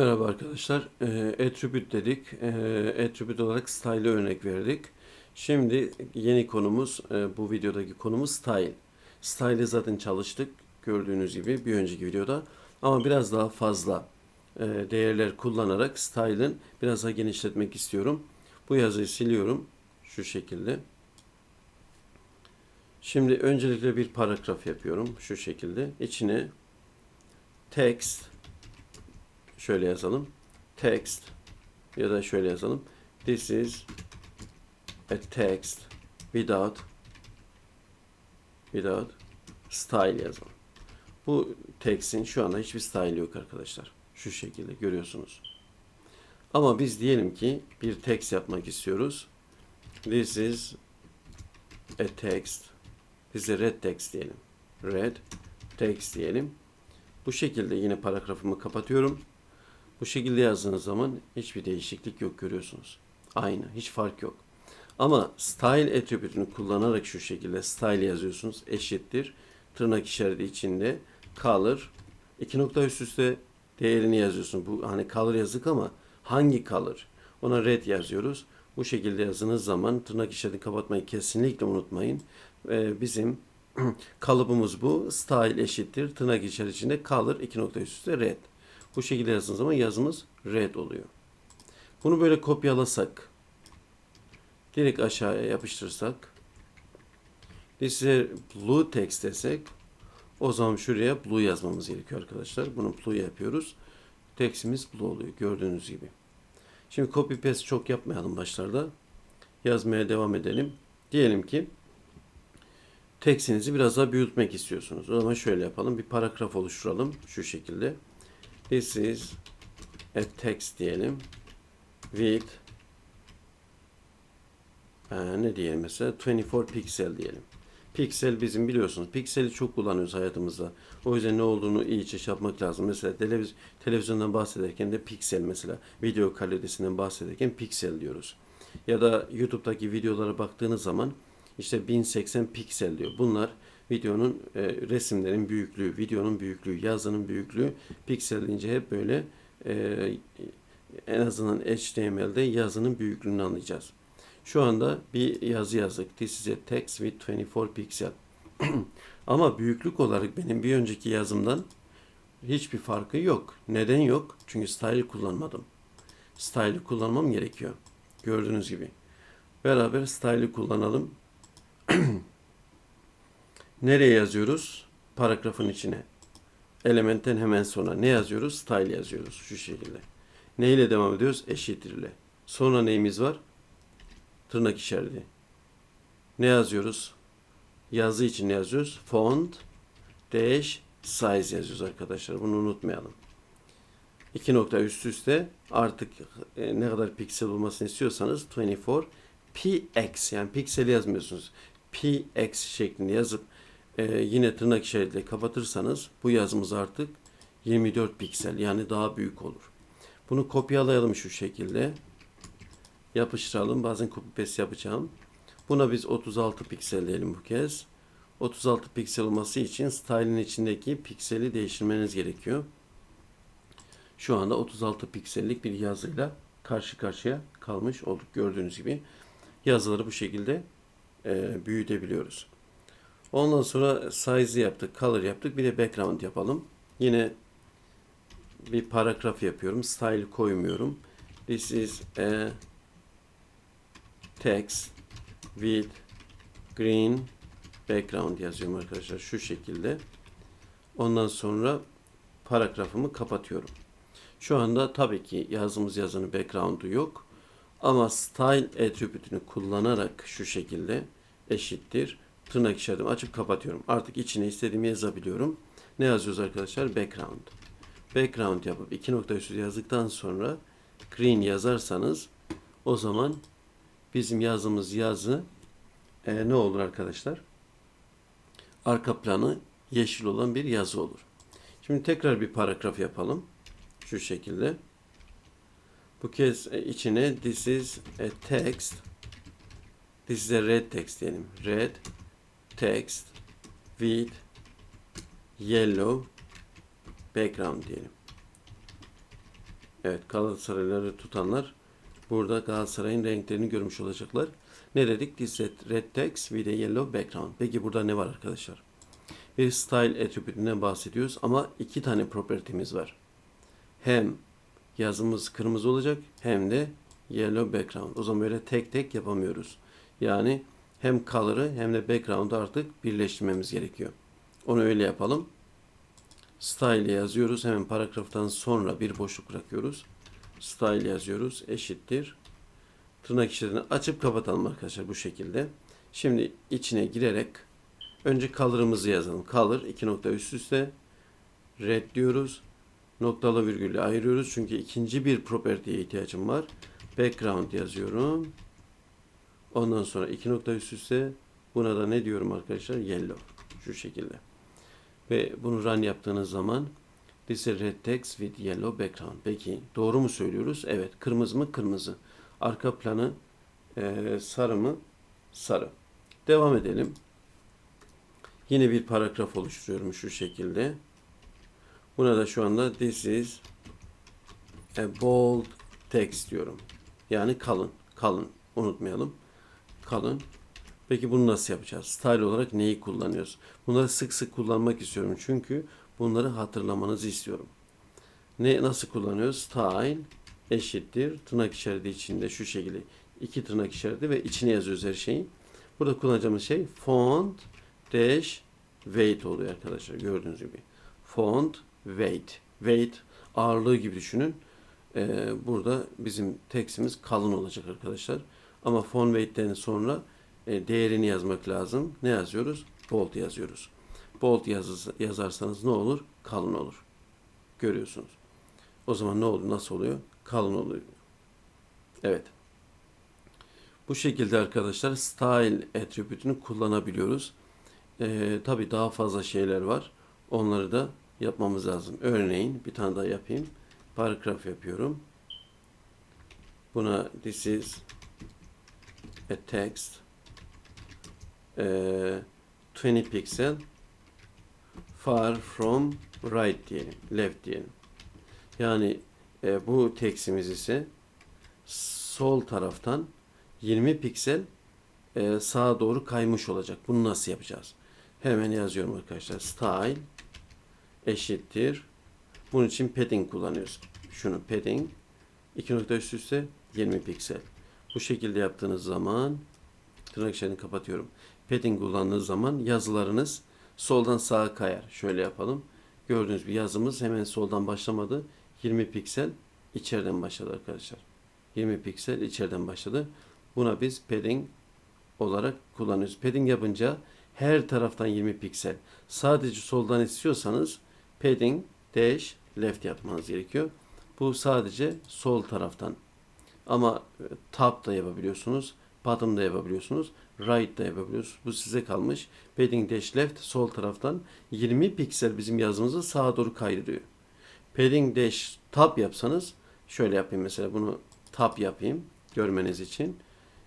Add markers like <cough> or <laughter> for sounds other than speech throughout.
Merhaba arkadaşlar. Ee, attribute dedik. Ee, attribute olarak style'e örnek verdik. Şimdi yeni konumuz, e, bu videodaki konumuz style. Style'e zaten çalıştık gördüğünüz gibi bir önceki videoda. Ama biraz daha fazla e, değerler kullanarak style'ın biraz daha genişletmek istiyorum. Bu yazıyı siliyorum şu şekilde. Şimdi öncelikle bir paragraf yapıyorum şu şekilde. İçine text şöyle yazalım. Text ya da şöyle yazalım. This is a text without without style yazalım. Bu text'in şu anda hiçbir style yok arkadaşlar. Şu şekilde görüyorsunuz. Ama biz diyelim ki bir text yapmak istiyoruz. This is a text. A red text diyelim. Red text diyelim. Bu şekilde yine paragrafımı kapatıyorum. Bu şekilde yazdığınız zaman hiçbir değişiklik yok görüyorsunuz. Aynı, hiç fark yok. Ama style attribute'ünü kullanarak şu şekilde style yazıyorsunuz. Eşittir. Tırnak işareti içinde color iki nokta üst üste değerini yazıyorsun. Bu hani color yazık ama hangi color? Ona red yazıyoruz. Bu şekilde yazdığınız zaman tırnak işaretini kapatmayı kesinlikle unutmayın. Ee, bizim <clears throat> kalıbımız bu. Style eşittir. Tırnak işareti içinde color iki nokta üst üste red. Bu şekilde yazdığınız zaman yazımız red oluyor. Bunu böyle kopyalasak, direkt aşağıya yapıştırsak, size blue text desek, o zaman şuraya blue yazmamız gerekiyor arkadaşlar. Bunu blue yapıyoruz. Textimiz blue oluyor gördüğünüz gibi. Şimdi copy paste çok yapmayalım başlarda. Yazmaya devam edelim. Diyelim ki textinizi biraz daha büyütmek istiyorsunuz. O zaman şöyle yapalım. Bir paragraf oluşturalım şu şekilde. This is a text diyelim. With ee, ne diyelim mesela 24 piksel diyelim. Piksel bizim biliyorsunuz. Pikseli çok kullanıyoruz hayatımızda. O yüzden ne olduğunu iyice şey yapmak lazım. Mesela televiz televizyondan bahsederken de piksel mesela video kalitesinden bahsederken piksel diyoruz. Ya da YouTube'daki videolara baktığınız zaman işte 1080 piksel diyor. Bunlar videonun e, resimlerin büyüklüğü, videonun büyüklüğü, yazının büyüklüğü piksel deyince hep böyle e, en azından HTML'de yazının büyüklüğünü anlayacağız. Şu anda bir yazı yazdık. This is a text with 24 pixel. <clears throat> Ama büyüklük olarak benim bir önceki yazımdan hiçbir farkı yok. Neden yok? Çünkü style kullanmadım. Style'ı kullanmam gerekiyor. Gördüğünüz gibi. Beraber style'ı kullanalım. <clears throat> Nereye yazıyoruz? Paragrafın içine. Elementten hemen sonra ne yazıyoruz? Style yazıyoruz şu şekilde. Ne ile devam ediyoruz? Eşittir ile. Sonra neyimiz var? Tırnak işareti. Ne yazıyoruz? Yazı için ne yazıyoruz? Font dash size yazıyoruz arkadaşlar. Bunu unutmayalım. İki nokta üst üste artık e, ne kadar piksel olmasını istiyorsanız 24 px yani pikseli yazmıyorsunuz. px şeklinde yazıp e, yine tırnak işaretiyle kapatırsanız bu yazımız artık 24 piksel yani daha büyük olur. Bunu kopyalayalım şu şekilde. Yapıştıralım. Bazen copy paste yapacağım. Buna biz 36 piksel diyelim bu kez. 36 piksel olması için style'in içindeki pikseli değiştirmeniz gerekiyor. Şu anda 36 piksellik bir yazıyla karşı karşıya kalmış olduk. Gördüğünüz gibi yazıları bu şekilde e, büyütebiliyoruz. Ondan sonra size yaptık, color yaptık. Bir de background yapalım. Yine bir paragraf yapıyorum. Style koymuyorum. This is a text with green background yazıyorum arkadaşlar. Şu şekilde. Ondan sonra paragrafımı kapatıyorum. Şu anda tabii ki yazdığımız yazının background'u yok. Ama style attribute'ünü kullanarak şu şekilde eşittir tırnak işaretimi açıp kapatıyorum. Artık içine istediğimi yazabiliyorum. Ne yazıyoruz arkadaşlar? Background. Background yapıp iki nokta üstü yazdıktan sonra green yazarsanız o zaman bizim yazdığımız yazı e, ne olur arkadaşlar? Arka planı yeşil olan bir yazı olur. Şimdi tekrar bir paragraf yapalım. Şu şekilde. Bu kez e, içine this is a text. This is a red text diyelim. Red text with yellow background diyelim. Evet Galatasarayları tutanlar burada Galatasaray'ın renklerini görmüş olacaklar. Ne dedik? This is red text with a yellow background. Peki burada ne var arkadaşlar? Bir style attribütünden bahsediyoruz ama iki tane property'miz var. Hem yazımız kırmızı olacak hem de yellow background. O zaman böyle tek tek yapamıyoruz. Yani hem color'ı hem de background'ı artık birleştirmemiz gerekiyor. Onu öyle yapalım. Style yazıyoruz. Hemen paragraftan sonra bir boşluk bırakıyoruz. Style yazıyoruz. Eşittir. Tırnak içlerini açıp kapatalım arkadaşlar bu şekilde. Şimdi içine girerek önce color'ımızı yazalım. Color iki nokta üst üste red diyoruz. Noktalı virgülle ayırıyoruz. Çünkü ikinci bir property'ye ihtiyacım var. Background yazıyorum. Ondan sonra iki nokta üst üste buna da ne diyorum arkadaşlar? Yellow. Şu şekilde. Ve bunu run yaptığınız zaman this is red text with yellow background. Peki doğru mu söylüyoruz? Evet. Kırmızı mı? Kırmızı. Arka planı e, sarı mı? Sarı. Devam edelim. Yine bir paragraf oluşturuyorum şu şekilde. Buna da şu anda this is a bold text diyorum. Yani kalın. Kalın. Unutmayalım. Kalın. Peki bunu nasıl yapacağız? Style olarak neyi kullanıyoruz? Bunları sık sık kullanmak istiyorum. Çünkü bunları hatırlamanızı istiyorum. Ne nasıl kullanıyoruz? Style eşittir. Tırnak işareti içinde şu şekilde iki tırnak işareti ve içine yazıyoruz her şeyi. Burada kullanacağımız şey font dash weight oluyor arkadaşlar. Gördüğünüz gibi. Font weight. Weight ağırlığı gibi düşünün. Ee, burada bizim tekstimiz kalın olacak arkadaşlar. Ama font weight'ten sonra e, değerini yazmak lazım. Ne yazıyoruz? Bold yazıyoruz. Bold yazı, yazarsanız ne olur? Kalın olur. Görüyorsunuz. O zaman ne oldu? Nasıl oluyor? Kalın oluyor. Evet. Bu şekilde arkadaşlar style attribütünü kullanabiliyoruz. Ee, Tabi daha fazla şeyler var. Onları da yapmamız lazım. Örneğin bir tane daha yapayım. Paragraf yapıyorum. Buna this is a text e, 20 pixel far from right diyelim. Left diyelim. Yani e, bu tekstimiz ise sol taraftan 20 piksel e, sağa doğru kaymış olacak. Bunu nasıl yapacağız? Hemen yazıyorum arkadaşlar. Style eşittir. Bunun için padding kullanıyoruz. Şunu padding iki nokta üst üste 20 piksel. Bu şekilde yaptığınız zaman tırnak içlerini kapatıyorum. Padding kullandığınız zaman yazılarınız soldan sağa kayar. Şöyle yapalım. Gördüğünüz bir yazımız hemen soldan başlamadı. 20 piksel içeriden başladı arkadaşlar. 20 piksel içeriden başladı. Buna biz padding olarak kullanıyoruz. Padding yapınca her taraftan 20 piksel. Sadece soldan istiyorsanız padding dash left yapmanız gerekiyor. Bu sadece sol taraftan. Ama e, top da yapabiliyorsunuz. Bottom da yapabiliyorsunuz. Right da yapabiliyorsunuz. Bu size kalmış. Padding dash left sol taraftan 20 piksel bizim yazımızı sağa doğru kaydırıyor. Padding dash top yapsanız şöyle yapayım mesela bunu top yapayım görmeniz için.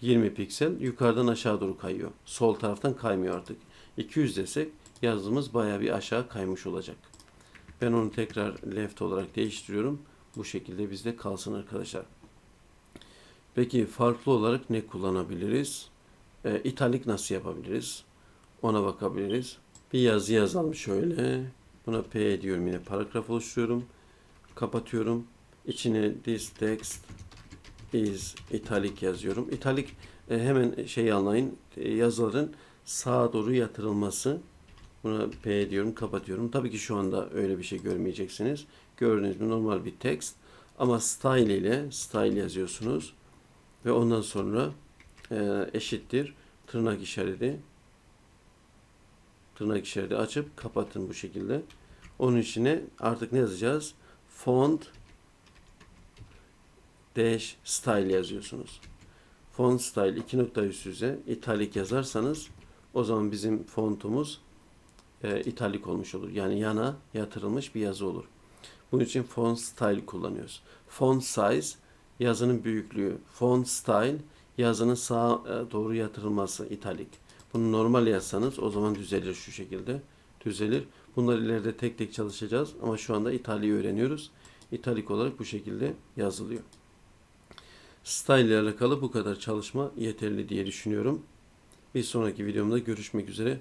20 piksel yukarıdan aşağı doğru kayıyor. Sol taraftan kaymıyor artık. 200 desek yazımız baya bir aşağı kaymış olacak. Ben onu tekrar left olarak değiştiriyorum. Bu şekilde bizde kalsın arkadaşlar. Peki farklı olarak ne kullanabiliriz? E, italik nasıl yapabiliriz? Ona bakabiliriz. Bir yazı yazalım şöyle. Buna P diyorum yine paragraf oluşturuyorum. Kapatıyorum. İçine this text is italic yazıyorum. Italic e, hemen şey anlayın. E, yazıların sağa doğru yatırılması. Buna P diyorum, kapatıyorum. Tabii ki şu anda öyle bir şey görmeyeceksiniz. Gördüğünüz gibi normal bir text. Ama style ile style yazıyorsunuz. Ve ondan sonra e, eşittir tırnak işareti tırnak işareti açıp kapatın bu şekilde. Onun içine artık ne yazacağız? Font dash style yazıyorsunuz. Font style iki nokta üst üste italik yazarsanız o zaman bizim fontumuz e, italik olmuş olur. Yani yana yatırılmış bir yazı olur. Bunun için font style kullanıyoruz. Font size yazının büyüklüğü. Font style yazının sağa e, doğru yatırılması italik. Bunu normal yazsanız o zaman düzelir şu şekilde. Düzelir. Bunları ileride tek tek çalışacağız ama şu anda italiği öğreniyoruz. italik olarak bu şekilde yazılıyor. Style ile alakalı bu kadar çalışma yeterli diye düşünüyorum. Bir sonraki videomda görüşmek üzere.